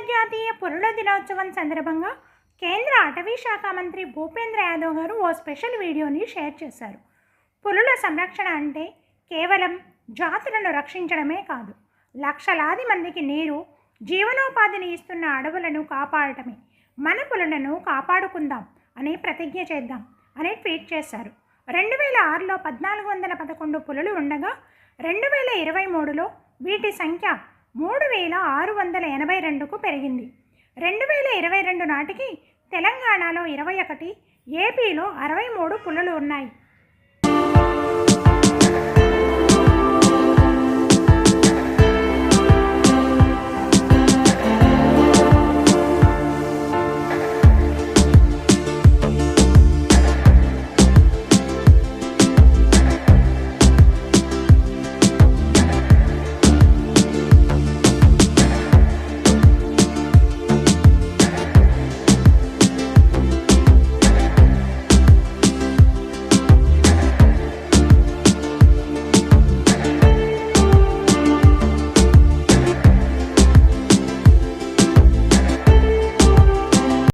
అంతర్జాతీయ పురుల దినోత్సవం సందర్భంగా కేంద్ర అటవీ శాఖ మంత్రి భూపేంద్ర యాదవ్ గారు ఓ స్పెషల్ వీడియోని షేర్ చేశారు. పులుల సంరక్షణ అంటే కేవలం జాతులను రక్షించడమే కాదు లక్షలాది మందికి నీరు జీవనోపాధిని ఇస్తున్న అడవులను కాపాడటమే మన పులులను కాపాడుకుందాం అని ప్రతిజ్ఞ చేద్దాం అని ట్వీట్ చేశారు. రెండు వేల ఆరులో పద్నాలుగు వందల పదకొండు పులులు ఉండగా రెండు వేల ఇరవై మూడులో వీటి సంఖ్య మూడు వేల ఆరు వందల ఎనభై రెండుకు పెరిగింది. రెండు వేల ఇరవై రెండు నాటికి తెలంగాణలో ఇరవై ఒకటి ఏపీలో అరవై మూడు పులులు ఉన్నాయి.